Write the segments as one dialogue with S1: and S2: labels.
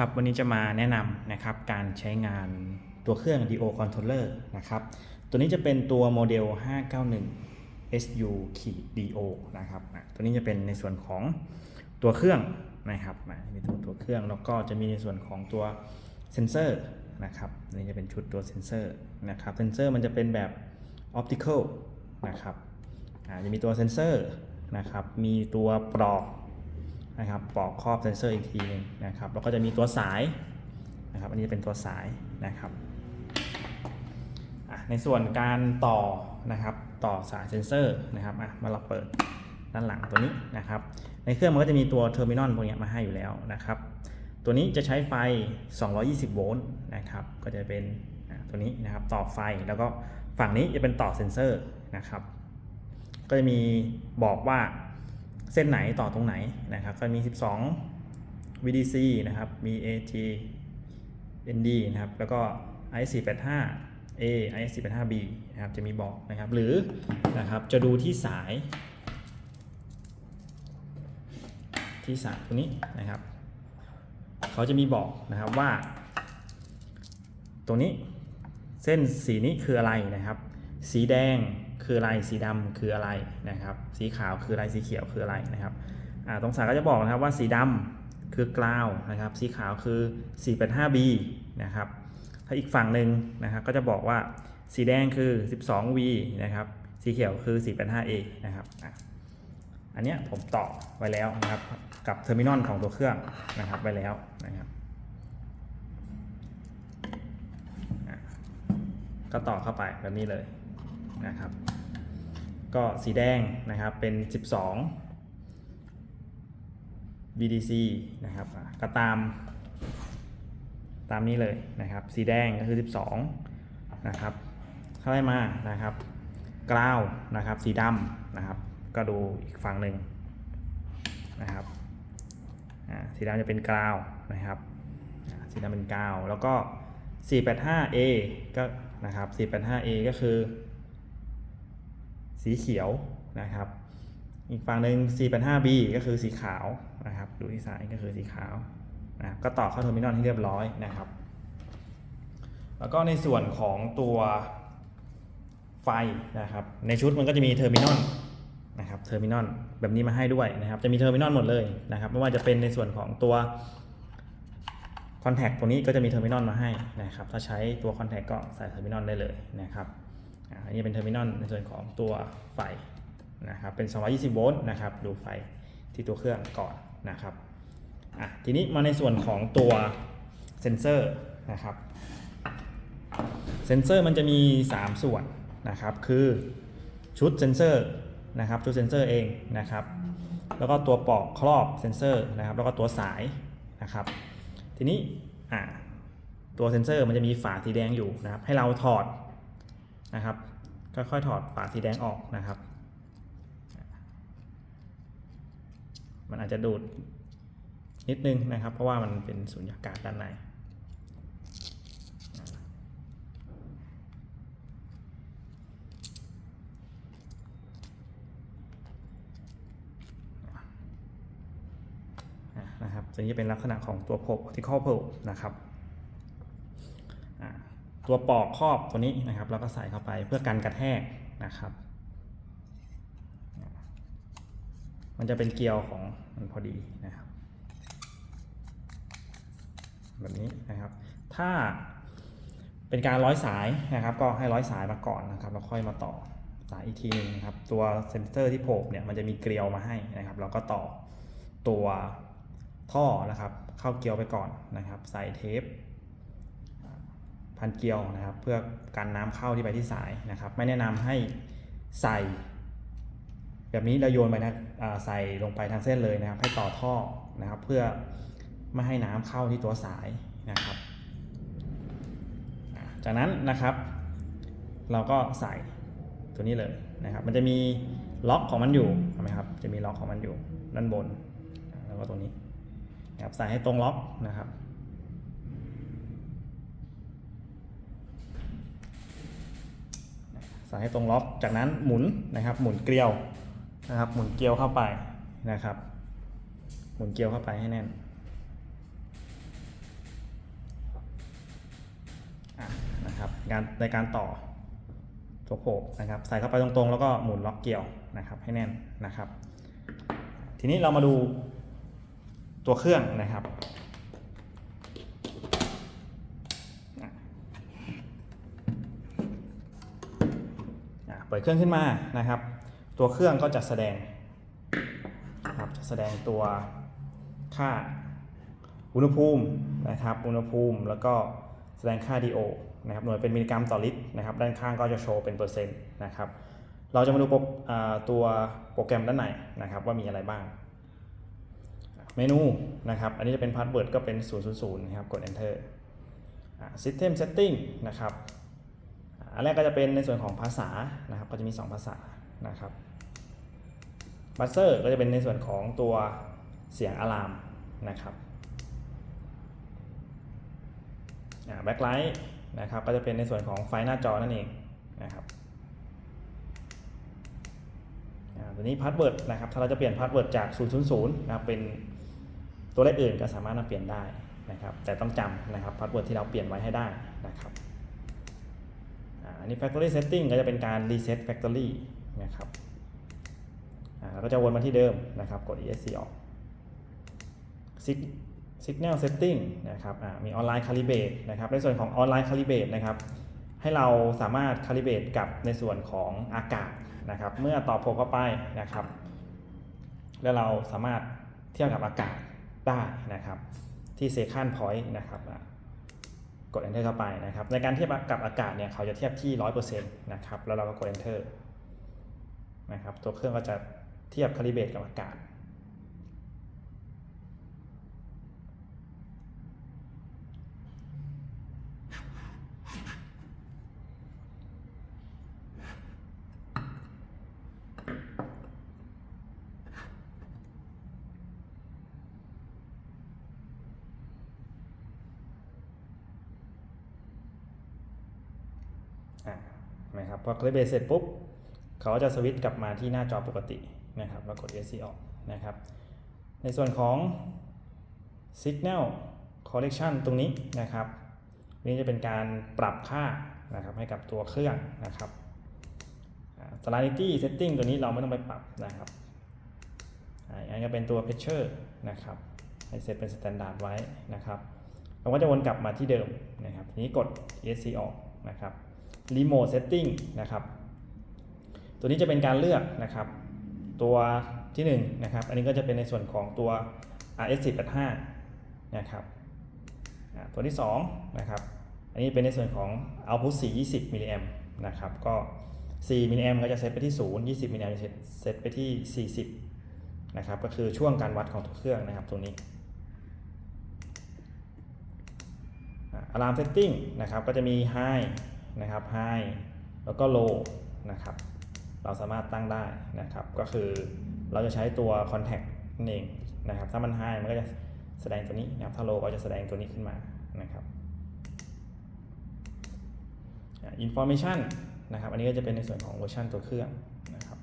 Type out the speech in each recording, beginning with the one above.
S1: ครับวันนี้จะมาแนะนำนะครับการใช้งานตัวเครื่อง DO Controller นะครับตัวนี้จะเป็นตัวโมเดล 591 SU DO นะครับตัวนี้จะเป็นในส่วนของตัวเครื่องนะครับมีตัวตัวเครื่องแล้วก็จะมีในส่วนของตัวเซนเซอร์นะครับนี่จะเป็นชุดตัวเซนเซอร์นะครับเซนเซอร์มันจะเป็นแบบ Optical นะครับจะมีตัวเซนเซอร์นะครับมีตัวปลอก นะครับปอกครอบเซนเซอร์อีกทีหนึงนะครับแล้วก็จะมีตัวสายนะครับอันนี้เป็นตัวสายนะครับในส่วนการต่อนะครับต่อสายเซนเซอร์นะครับมาเราเปิดด้านหลังตัวนี้นะครับ ในเครื่องมันก็จะมีตัวเทอร์มินอลพวกนี้มาให้อยู่แล้วนะครับ ตัวนี้จะใช้ไฟ 220 โวลต์นะครับก็จะเป็นตัวนี้นะครับต่อไฟแล้วก็ฝั่งนี้จะเป็นต่อเซนเซอร์นะครับ ก็จะมีบอกว่า เส้นไหนต่อตรงไหนนะครับก็มี 12 VDC นะครับ มี AG ND นะครับ แล้วก็ I485A I485B นะครับ จะมีบอกนะครับ หรือนะครับ จะดูที่สาย ที่สายตรงนี้นะครับ เขาจะมีบอกนะครับว่าตรงนี้เส้นสีนี้คืออะไรนะครับ สีแดง คืออะไรสีดำคืออะไรนะครับ สีขาวคืออะไรสีเขียวคืออะไรนะครับตรงสายก็จะบอกนะครับว่าสีดำคือกราวนะครับ สีขาวคือ 485B นะครับ ถ้าอีกฝั่งหนึ่งนะครับก็จะบอกว่าสีแดงคือ 12V นะครับ สีเขียวคือ 485A นะครับอันนี้ผมต่อไว้แล้วนะครับกับเทอร์มินอลของตัวเครื่องนะครับไว้แล้วนะครับก็ต่อเข้าไปแบบนี้เลยนะครับ ก็สีแดงนะครับเป็น 12 VDC นะครับอะก็ตามตามนี้เลยนะครับ สีแดงก็คือ 12 นะครับเข้าได้มานะครับกราวนะครับ สีดำนะครับ ก็ดูอีกฝั่งหนึ่งนะครับสีดำจะเป็นกราวนะครับสีดำเป็นกราวแล้วก็ 485A ก็นะครับ 485A ก็คือ สีเขียวนะครับ อีกฝั่งหนึ่ง 485B ก็คือสีขาวนะครับดูที่สายก็คือสีขาวนะก็ต่อเข้าเทอร์มินอลให้เรียบร้อยนะครับ แล้วก็ในส่วนของตัวไฟนะครับ ในชุดมันก็จะมีเทอร์มินอลนะครับเทอร์มินอลแบบนี้มาให้ด้วยนะครับ จะมีเทอร์มินอลหมดเลยนะครับ ไม่ว่าจะเป็นในส่วนของตัวคอนแทคตัวนี้ก็จะมีเทอร์มินอลมาให้นะครับ ถ้าใช้ตัวคอนแทคก็ใส่เทอร์มินอลได้เลยนะครับ อันนี้เป็นเทอร์มินอลในส่วนของตัวไฟนะครับเป็น 220 โวลต์นะครับดูไฟที่ตัวเครื่องก่อนนะครับอะทีนี้มาในส่วนของตัวเซนเซอร์นะครับเซนเซอร์มันจะมี 3 ส่วนนะครับคือชุดเซนเซอร์นะครับชุดเซนเซอร์เองนะครับแล้วก็ตัวปลอกครอบเซนเซอร์นะครับแล้วก็ตัวสายนะครับทีนี้ตัวเซนเซอร์มันจะมีฝาสีแดงอยู่นะครับให้เราถอด นะครับค่อยๆถอดฝาสีแดงออกนะครับ มันอาจจะดูดนิดนึงนะครับ เพราะว่ามันเป็นสุญญากาศด้านในนะครับตัวนี้จะเป็นลักษณะของตัว probe optical probe นะครับ ตัวปอกครอบตัวนี้นะครับแล้วก็ใส่เข้าไปเพื่อกันกระแทกนะครับ มันจะเป็นเกลียวของมันพอดีนะครับ แบบนี้นะครับ ถ้าเป็นการร้อยสายนะครับก็ให้ร้อยสายมาก่อนนะครับแล้วค่อยมาต่อสายอีกทีหนึงนะครับตัวเซนเซอร์ที่โผล่เนี่ยมันจะมีเกลียวมาให้นะครับแล้วก็ต่อตัวท่อนะครับ เข้าเกลียวไปก่อนนะครับ ใส่เทป พันเกลียวนะครับ เพื่อกันน้ำเข้าที่ไปที่สายนะครับ ไม่แนะนำให้ใส่ แบบนี้เราโยนไปนะใส่ลงไปทางเส้นเลยนะครับ ให้ต่อท่อนะครับ เพื่อไม่ให้น้ำเข้าที่ตัวสายนะครับ จากนั้นนะครับ เราก็ใส่ตัวนี้เลยนะครับ มันจะมีล็อกของมันอยู่เห็นไหมครับ จะมีล็อกของมันอยู่ด้านบน แล้วก็ตรงนี้นะครับใส่ให้ตรงล็อกนะครับ ใส่ให้ตรงล็อก จากนั้นหมุนนะครับหมุนเกลียวนะครับหมุนเกลียวเข้าไปนะครับ หมุนเกลียวเข้าไปให้แน่นนะครับการในการต่อตัวโขบนะครับใส่เข้าไปตรงๆ แล้วก็หมุนล็อกเกลียวนะครับให้แน่นนะครับ ทีนี้เรามาดูตัวเครื่องนะครับ ปิดเครื่องขึ้นมานะครับ ตัวเครื่องก็จะแสดงนะครับจะแสดงตัวค่าอุณหภูมินะครับอุณหภูมิแล้วก็แสดงค่า DO นะครับหน่วยเป็นมิลลิกรัมต่อลิตรนะครับด้านข้างก็จะโชว์เป็นเปอร์เซ็นต์นะครับเราจะมาดูรอ่าตัวโปรแกรมด้านในนะครับว่ามีอะไรบ้าง เมนูนะครับอันนี้จะเป็นพาสเวิร์ดก็เป็น 000นะครับกด enter system setting นะครับ อันแรกก็จะเป็นในส่วนของภาษานะครับ ก็จะมี 2 ภาษานะครับบัสเซอร์ก็จะเป็นในส่วนของตัวเสียงอะลามนะครับแบ็คไลท์นะครับก็จะเป็นในส่วนของไฟหน้าจอนั่นเองนะครับอ่าตัวนี้พาสเวิร์ดนะครับถ้าเราจะเปลี่ยนพาสเวิร์ดจาก 000นะครับเป็นตัวเลขอื่นก็สามารถมาเปลี่ยนได้นะครับแต่ต้องจำนะครับพาสเวิร์ดที่เราเปลี่ยนไว้ให้ได้นะครับ อันนี้ factory setting ก็จะเป็นการ reset factory นะครับอ่าแล้วก็จะวนมาที่เดิมนะครับ กด ESC ออก signal Setting นะครับอ่ามีออนไลน์ Calibrate นะครับ ในส่วนของออนไลน์ Calibrate นะครับ ให้เราสามารถ Calibrate กับในส่วนของอากาศนะครับ เมื่อต่อโพเข้าไปนะครับ แล้วเราสามารถเทียบกับอากาศได้นะครับ ที่ Second Point นะครับ กด Enter เข้าไปนะครับ ในการเทียบกับอากาศเนี่ยเขาจะเทียบที่ 100%นะครับ แล้วเราก็กด Enter นะครับ ตัวเครื่องก็จะเทียบคาลิเบตกับอากาศ อะ นะครับพอคลิปเบสเสร็จปุ๊บเขาจะสวิตช์กลับมาที่หน้าจอปกตินะครับแล้วกด ESC ออกนะครับในส่วนของ Signal Collection ตรงนี้นะครับนี่จะเป็นการปรับค่านะครับให้กับตัวเครื่องนะครับอ่า Salinity Setting ตัวนี้เราไม่ต้องไปปรับนะครับอันนี้ก็เป็นตัว Pressure นะครับให้เซตเป็น Standard ไว้นะครับเราก็จะวนกลับมาที่เดิมนะครับทีนี้กด ESC ออกนะครับ Remote Setting นะครับ ตัวนี้จะเป็นการเลือกนะครับ ตัวที่1นงนะครับ อันนี้ก็จะเป็นในส่วนของตัว RS485 นะครับตัวที่2นะครับ อันนี้เป็นในส่วนของ Output 420มิลลิแอมนะครับ ก็4มิลลิแอมก็จะเซตไปที่ 0 20มิลลิแอมจะเซตไปที่ 40นะครับ ก็คือช่วงการวัดของตัวเครื่องนะครับตรงนี้อะลามเซตติ้งนะครับ ก็จะมี High นะครับ High แล้วก็ Low นะครับ เราสามารถตั้งได้นะครับ ก็คือเราจะใช้ตัว Contact นั่นเองนะครับ ถ้ามัน High มันก็จะแสดงตัวนี้นะครับ ถ้า Low ก็จะแสดงตัวนี้ขึ้นมานะครับอ่า Information นะครับ อันนี้ก็จะเป็นในส่วนของเวอร์ชันตัวเครื่องนะครับ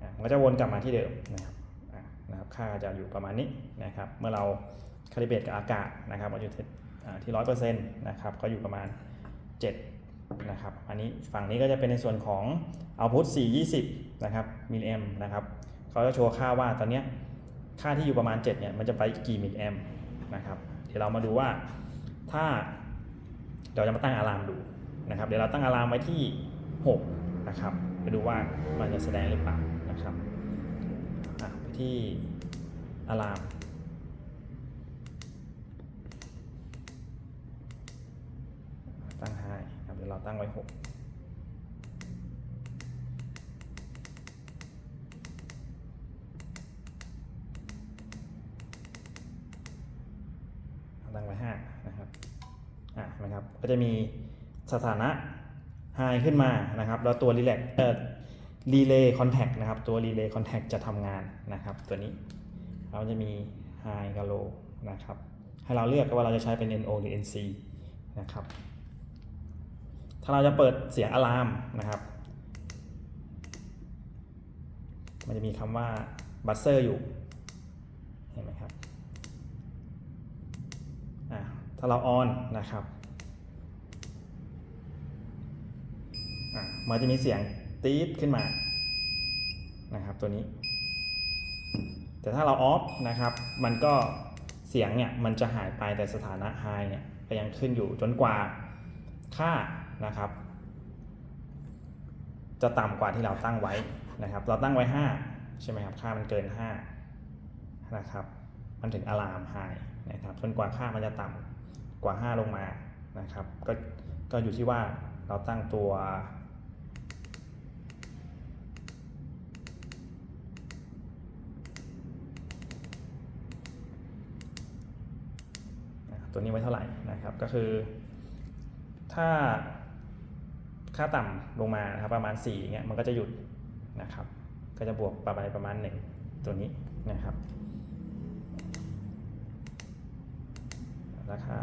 S1: อะมันก็จะวนกลับมาที่เดิมนะครับนะครับ ค่าจะอยู่ประมาณนี้นะครับ เมื่อเราคาลิเบตกับอากาศนะครับเราอยู่ ที่ร้อยเปอร์เซ็นต์นะครับก็อยู่ประมาณ 7 นะครับ อันนี้ฝั่งนี้ก็จะเป็นในส่วนของ output 420 นะครับมิลลิแอมนะครับเขาจะโชว์ค่าว่าตอนนี้ค่าที่อยู่ประมาณ 7 เนี่ย มันจะไปกี่มิลลิแอมนะครับเดี๋ยวเรามาดูว่าถ้าเราจะมาตั้งอะลามดูนะครับ เดี๋ยวเราตั้งอะลามไว้ที่ 6 นะครับไปดูว่ามันจะแสดงหรือเปล่านะครับไปที่อะลามตั้งไฮ ครับเราตั้งไว้6ตั้งไว้5นะครับอะนะครับ ก็จะมีสถานะ High ขึ้นมานะครับ แล้วตัว Relax เอ่อ Relay Contact นะครับ ตัว Relay Contact จะทำงานนะครับ ตัวนี้เราจะมี High กับ Low นะครับ ให้เราเลือกว่าเราจะใช้เป็น NO หรือ NC นะครับ ถ้าเราจะเปิดเสียงอะลามนะครับ มันจะมีคำว่า Buzzer อยู่เห็นไหมครับอะาเราออนนะครับมันจะมีเสียงตี๊ดขึ้นมานะครับตัวนี้ แต่ถ้าเราออฟนะครับ มันก็เสียงเนี่ยมันจะหายไปแต่สถานะ high เนี่ยก็ยังขึ้นอยู่จนกว่าค่า นะครับ จะต่ำกว่าที่เราตั้งไว้นะครับ เราตั้งไว้ 5 ใช่ไหมครับ ค่ามันเกิน 5 นะครับ มันถึงอะลามไฮนะครับจนกว่าค่ามันจะต่ำกว่า 5 ลงมานะครับ ก็ก็อยู่ที่ว่าเราตั้งตัวตัวนี้ไว้เท่าไหร่นะครับ ก็คือถ้า ค่าต่ำลงมานะครับประมาณ4เงี้ยมันก็จะหยุดนะครับ ก็จะบวกประมาณประมาณ 1 ตัวนี้นะครับ ราคา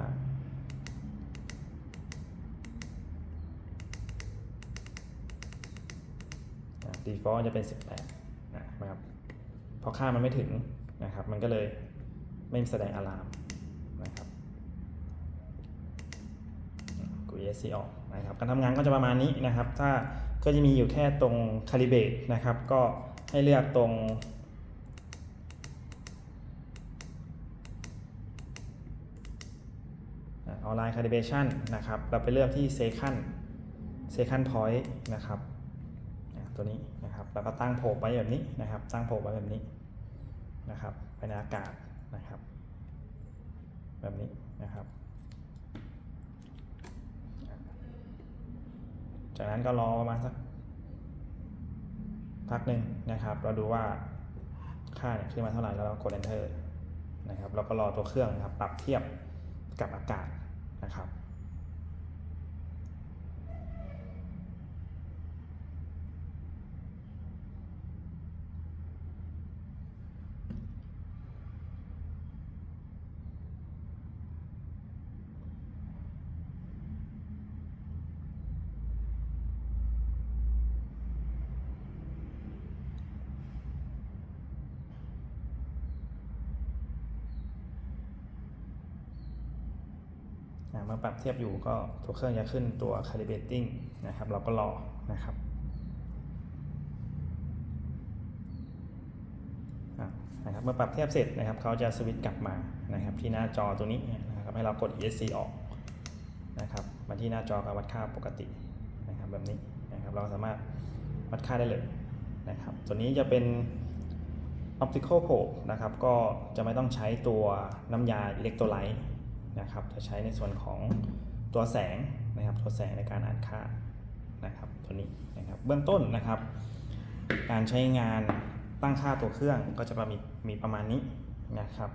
S1: ดีฟอลจะเป็น 18 นะครับพราะค่ามันไม่ถึงนะครับ มันก็เลยไม่แสดงอะลามนะครับ กู ESC ออกนะครับการทำงานก็จะประมาณนี้นะครับ ถ้าก็จะมีอยู่แค่ตรง Calibrate นะครับ ก็ให้เลือกตรง ออนไลน์ calibration นะครับ เราไปเลือกที่ second second point นะครับตัวนี้นะครับแล้วก็ตั้งโพกไว้แบบนี้นะครับ ตั้งโพกไว้แบบนี้นะครับไปในอากาศนะครับ แบบนี้นะครับ จากนั้นก็รอประมาณสักพักหนึ่งนะครับ เราดูว่าค่าเนี่ยขึ้นมาเท่าไหร่แล้วเรากด enter นะครับ แล้วก็รอตัวเครื่องนะครับ ปรับเทียบกับอากาศนะครับ เมื่อปรับเทียบอยู่ก็ตัวเครื่องจะขึ้นตัว calibrating นะครับ เราก็รอนะครับนะครับเมื่อปรับเทียบเสร็จนะครับเขาจะสวิตช์กลับมานะครับที่หน้าจอตัวนี้นะครับให้เรากด ESC ออกนะครับมาที่หน้าจอกับวัดค่าปกตินะครับแบบนี้นะครับเราสามารถวัดค่าได้เลยนะครับตัวนี้จะเป็น optical probe นะครับก็จะไม่ต้องใช้ตัวน้ำยาอิเล็กโทรไลต์ นะครับ จะใช้ในส่วนของตัวแสงนะครับ ตัวแสงในการอ่านค่านะครับ ตัวนี้นะครับ เบื้องต้นนะครับ การใช้งานตั้งค่าตัวเครื่องก็จะมีมีประมาณนี้นะครับ